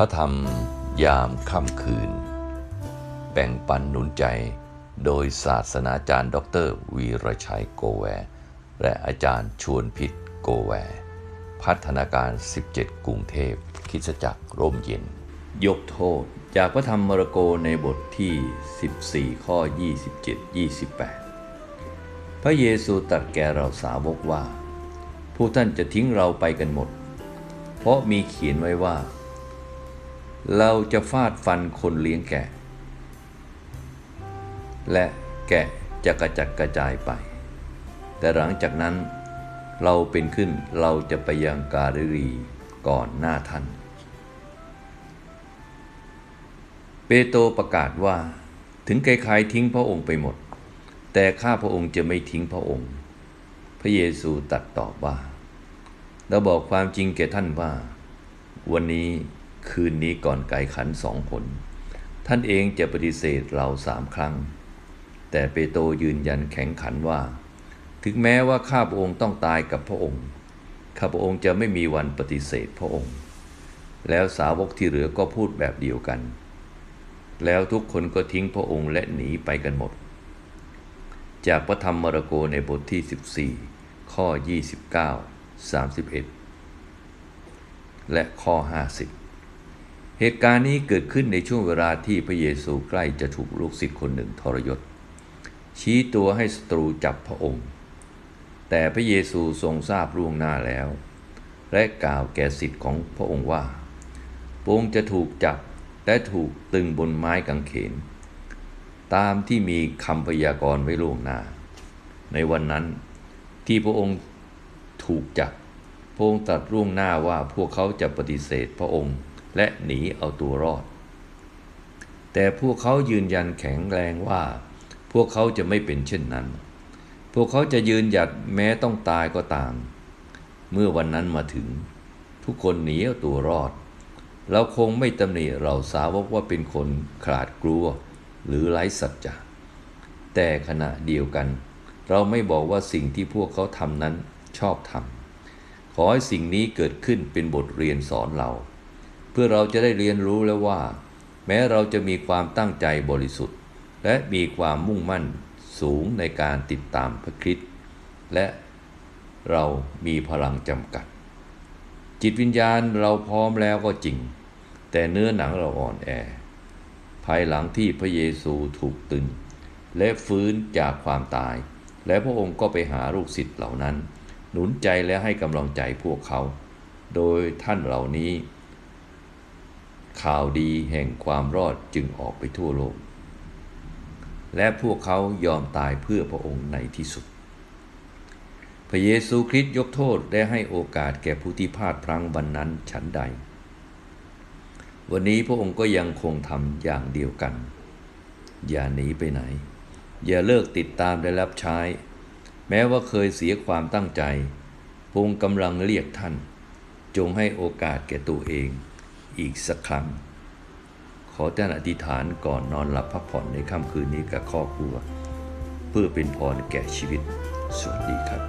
พระธรรมยามค่ำคืน แบ่งปันหนุนใจโดยศาสนาจารย์ ดร วีรชัยโกแว และอาจารย์ชวนพิษโกแว พัฒนาการ 17 กรุงเทพคิดจักรร่มเย็น ยกโทษจากพระธรรมมรโกในบทที่ 14 ข้อ 27-28 พระเยซูตรัสแก่เราสาวกว่า ผู้ท่านจะทิ้งเราไปกันหมด เพราะมีเขียนไว้ว่า เราจะฟาดฟันคนเลี้ยงแกะ และแกะจะกระจัดกระจายไป แต่หลังจากนั้นเราเป็นขึ้นเราจะไปยังกาลิลีก่อนหน้าท่าน เปโตรประกาศว่าถึงใครๆทิ้งพระองค์ไปหมด แต่ข้าพระองค์จะไม่ทิ้งพระองค์ พระเยซูตัดตอบว่าเราบอกความจริงแก่ท่านว่า วันนี้ คืนนี้ก่อนไก่ขันสองผลท่านเองจะปฏิเสธเราสามครั้ง แต่เปโตรยืนยันแข็งขันว่า ถึงแม้ว่าข้าพระองค์ต้องตายกับพระองค์ ข้าพระองค์จะไม่มีวันปฏิเสธพระองค์ แล้วสาวกที่เหลือก็พูดแบบเดียวกัน แล้วทุกคนก็ทิ้งพระองค์และหนีไปกันหมด จากพระธรรมมรโกในบทที่ 14 ข้อ 29 31 และข้อ 50 เหตุการณ์นี้เกิดขึ้นในช่วงเวลาที่พระเยซูใกล้จะถูกลูกศิษย์คนหนึ่งทรยศ ชี้ตัวให้ศัตรูจับพระองค์ แต่พระเยซูทรงทราบล่วงหน้าแล้ว และกล่าวแก่ศิษย์ของพระองค์ว่าพระองค์จะถูกจับและถูกตึงบนไม้กางเขน ตามที่มีคำพยากรณ์ไว้ล่วงหน้า ในวันนั้นที่พระองค์ถูกจับพระองค์ตรัสล่วงหน้าว่าพวกเขาจะปฏิเสธพระองค์ และหนีเอาตัวรอด แต่พวกเขายืนยันแข็งแรงว่า พวกเขาจะไม่เป็นเช่นนั้น พวกเขาจะยืนหยัดแม้ต้องตายก็ตาม เมื่อวันนั้นมาถึง ทุกคนหนีเอาตัวรอด เราคงไม่ตำหนิเราสาวกว่าเป็นคนขาดกลัว หรือไร้สัจจะแต่ขณะเดียวกัน เราไม่บอกว่าสิ่งที่พวกเขาทำนั้นชอบทำขอให้สิ่งนี้เกิดขึ้นเป็นบทเรียนสอนเรา พื่อเราจะได้เรียนรู้แล้วว่า แม้เราจะมีความตั้งใจบริสุทธิ์ และมีความมุ่งมั่นสูงในการติดตามพระคริสต์และเรามีพลังจำกัด จิตวิญญาณเราพร้อมแล้วก็จริง แต่เนื้อหนังเราอ่อนแอ ภายหลังที่พระเยซูถูกตึงและฟื้นจากความตาย และพระองค์ก็ไปหาลูกศิษย์เหล่านั้น หนุนใจและให้กำลังใจพวกเขา โดยท่านเหล่านี้ ข่าวดีแห่งความรอดจึงออกไปทั่วโลก และพวกเขายอมตายเพื่อพระองค์ในที่สุด พระเยซูคริสต์ยกโทษและให้โอกาสแก่ผู้ที่พลาดพลั้งวันนั้นฉันใด วันนี้พระองค์ก็ยังคงทำอย่างเดียวกัน อย่าหนีไปไหน อย่าเลิกติดตามและรับใช้ แม้ว่าเคยเสียความตั้งใจพระองค์กำลังเรียกท่าน จงให้โอกาสแก่ตัวเอง อีกสักครั้ง ขอท่านอธิษฐานก่อนนอนหลับพักผ่อนในค่ำคืนนี้กับครอบครัว เพื่อเป็นพรแก่ชีวิต สวัสดีครับ